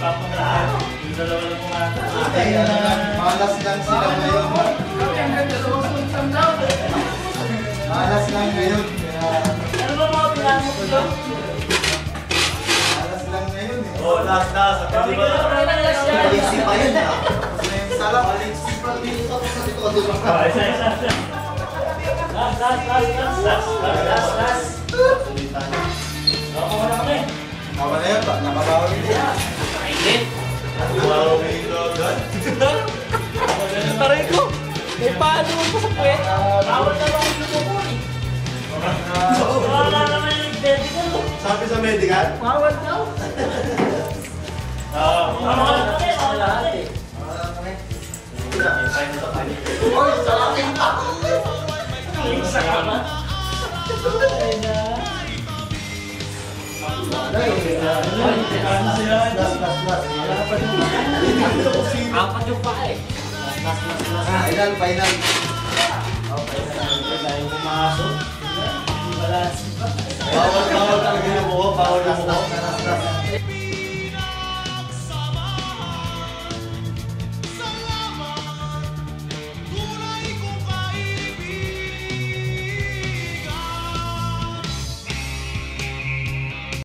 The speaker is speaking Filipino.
papuntahan. Yung dalawa lang kumata. Ay, ano lang, malas lang sila ngayon. Malas lang ngayon. Ano ba mga pinasok ko? malas lang ngayon eh. Oh, last, last. Di ba? Maliksi pa yun ah. Salam, maliksi pa dito sa likod. Oh, isa, isa, isa. Last, last, last, last, last, last, last, Taray ko! Paano mo sa puwet? Bawal na lang yung. Wala naman yung medical. Sabi sa medical? Bawal daw. Oo, bawal kami, bawal kami. Oy, sa akin pa! Isa ka ba? Last, last, last. Final, final. Pumasok. Wala si Bawal, bawal talaga yung buho. Bawal buho.